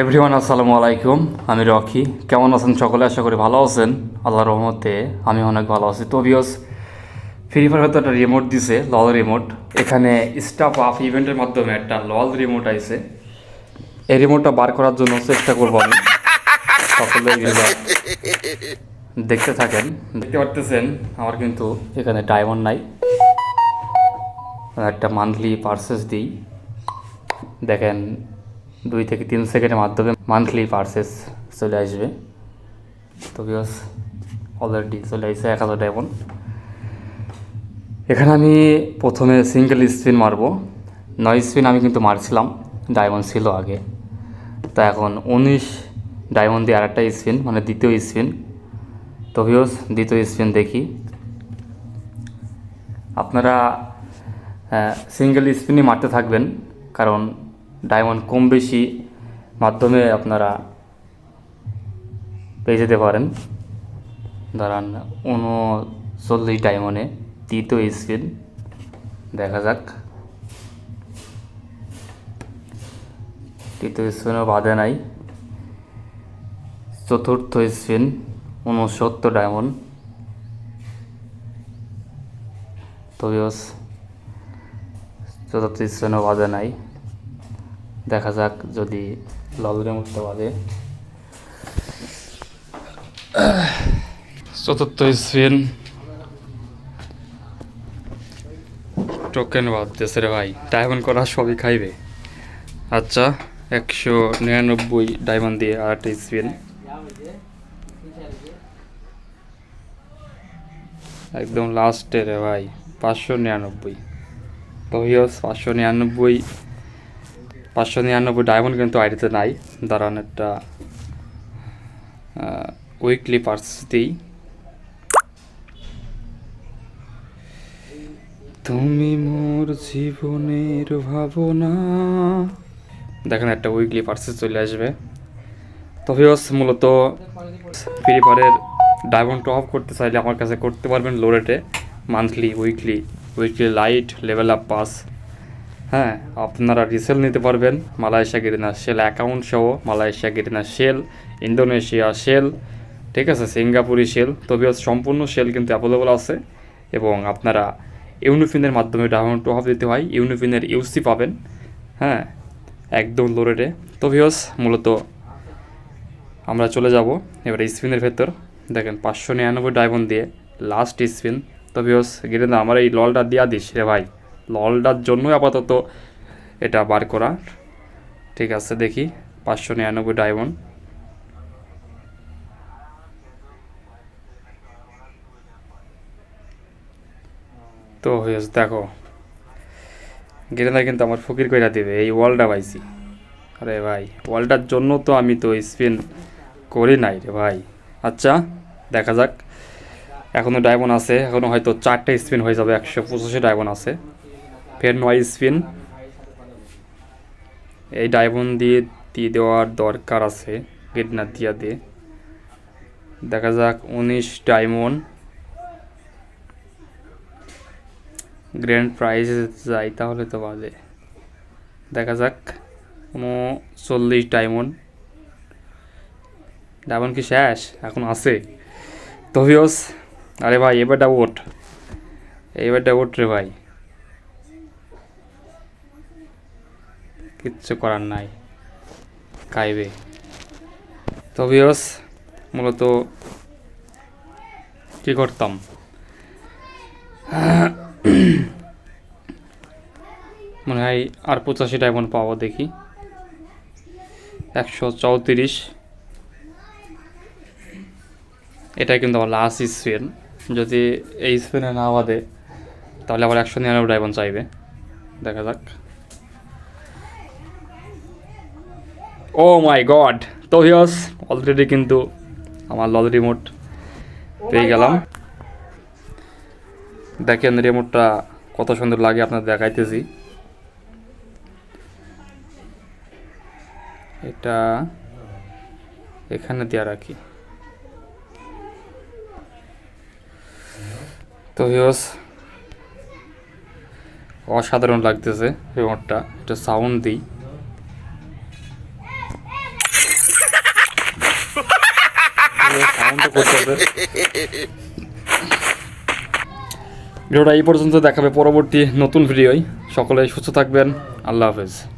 Everyone আসসালামু আলাইকুম। আমি রকি। কেমন আছেন সকলে? আশা করি ভালো আছেন। আল্লাহর রহমতে আমি অনেক ভালো আছি। তো বিয়স ফ্রি ফায়ার হয়তো একটা রিমোট দিছে লল রিমোট এখানে স্টাফ আপ ইভেন্টের মাধ্যমে একটা লল রিমোট আইছে। এই রিমোটটা বার করার জন্য চেষ্টা করব আমি। সকলে দেখতে থাকেন। দেখতে পারতেছেন, আমার কিন্তু এখানে ডায়মন্ড নাই। একটা মান্থলি পার্সেস দিই। দেখেন দুই থেকে তিন সেকেন্ডের মাধ্যমে মান্থলি পার্সেস চলে আসবে। তো বিকজ অলরেডি চলে আসছে এক হাজার ডায়মন্ড এখানে আমি প্রথমে সিঙ্গেল স্পিন মারবো। নয় স্পিন আমি কিন্তু মারছিলাম ডায়মন্ড ছিল আগে। তা এখন উনিশ ডায়মন্ড দিয়ে আরেকটা স্পিন মানে দ্বিতীয় স্পিন তো ভিউস দ্বিতীয় স্পিন দেখি। আপনারা সিঙ্গেল স্পিনই মারতে থাকবেন, কারণ ডায়মন্ড কম বেশি মাধ্যমে আপনারা পেয়ে যেতে পারেন। দাঁড়ান, উনচল্লিশ ডায়মন্ডে তৃতীয় স্পিন দেখা যাক। তৃতীয় স্পিনও বাদে নাই। চতুর্থ স্পিন উনসত্তর ডায়মন্ড তবেও চতুর্থ স্পিনও বাদে নাই। দেখা যাক যদি ললরে মুক্ত বাদে চতুর্থ স্পিন। টোকেন বাদ বাদতেছে রে ভাই। ডায়মন্ড করা সবই খাইবে। আচ্ছা একশো নিরানব্বই ডায়মন্ড দিয়ে আর একটা স্পিন একদম লাস্টে রে ভাই, পাঁচশো নিরানব্বই। তো হিয়স পাঁচশো নিরানব্বই পাঁচশো নিরানব্বই ডায়মন্ড কিন্তু আইডিতে নাই। দাঁড়ান একটা উইকলি পার্স দিই। তুমি মোর জীবনের ভাবনা। দেখেন একটা উইকলি পার্সেস চলে আসবে। তো ভিওস মূলত ফ্রি ফায়ারের ডায়মন্ড আপ করতে চাইলে আমার কাছে করতে পারবেন লো রেটে monthly weekly weekly lite level up pass হ্যাঁ আপনারা রিসেল নিতে পারবেন। মালয়েশিয়া গেরিনা সেল অ্যাকাউন্ট সহ Malaysia Garena shell Indonesia shell ঠিক আছে সিঙ্গাপুরি সেল তবে সম্পূর্ণ সেল কিন্তু অ্যাভেলেবল আছে এবং আপনারা ইউনিফিনের মাধ্যমে ডাউনলোড টু আপ দিতে হয়। ইউনিফিনের ইউসি পাবেন হ্যাঁ একদম লো রেটে তো মূলত আমরা চলে যাব এবার স্পিনের ভেতর। দেখেন, পাঁচশো নিরানব্বই ডায়মন্ড দিয়ে লাস্ট স্পিন তো ভিওস না আমার এই ললটা দিয়া দিস রে ভাই। ললটার জন্যই আপাতত এটা বার করা। ঠিক আছে, দেখি। পাঁচশো নিরানব্বই ডায়মন্ড। তো হয়েছে, দেখো। গেরেন্দা কিন্তু আমার ফকির কইরা দিবে, এই ওয়ালটা পাইছি। আরে ভাই, ওয়ালটার জন্য তো আমি তো স্পিন করি নাই রে ভাই। আচ্ছা দেখা যাক। এখনও ডায়মন্ড আছে এখনও হয়তো চারটে স্পিন হয়ে যাবে, একশো পঁচাশি ডায়মন্ড আছে। ফের নয় স্পিন এই ডায়মন্ড দিয়ে দিয়ে দেওয়ার দরকার আছে গেটনা দিয়া দিয়ে। দেখা যাক, উনিশ ডায়মন্ড। গ্র্যান্ড প্রাইজ যাই তাহলে তো বাজে। দেখা যাক কোনো চল্লিশ ডায়মন্ড। ডায়মন্ড কি শেষ? এখন আছে। তো আরে ভাই, এবার ওট এবার ওট রে ভাই। কিচ্ছু করার নাই। খাইবে। তো ভিওস মূলত কি করতাম? মনে হয় আর পঁচাশি ডায়মন্ড পাবো দেখি। একশো চৌত্রিশ। এটাই কিন্তু আমার লাস্ট স্পেন যদি এই স্পেনে না বাদে তাহলে আবার একশো নিরানব্বই ডায়মন্ড চাইবে। দেখা যাক। ও মাই গড তো হিয়স অলরেডি কিন্তু আমার লল রিমোট পেয়ে গেলাম। দেখেন রিমোটটা কত সুন্দর লাগে আপনার দেখাইতেছি। এটা এখানে দেওয়া রাখি। তো হিওস অসাধারণ লাগতেছে রিমোটটা। এটা সাউন্ড দিই। ভিডিওটা এই পর্যন্ত দেখাবে পরবর্তী নতুন ভিডিওয়। সকলে সুস্থ থাকবেন। আল্লাহ হাফেজ।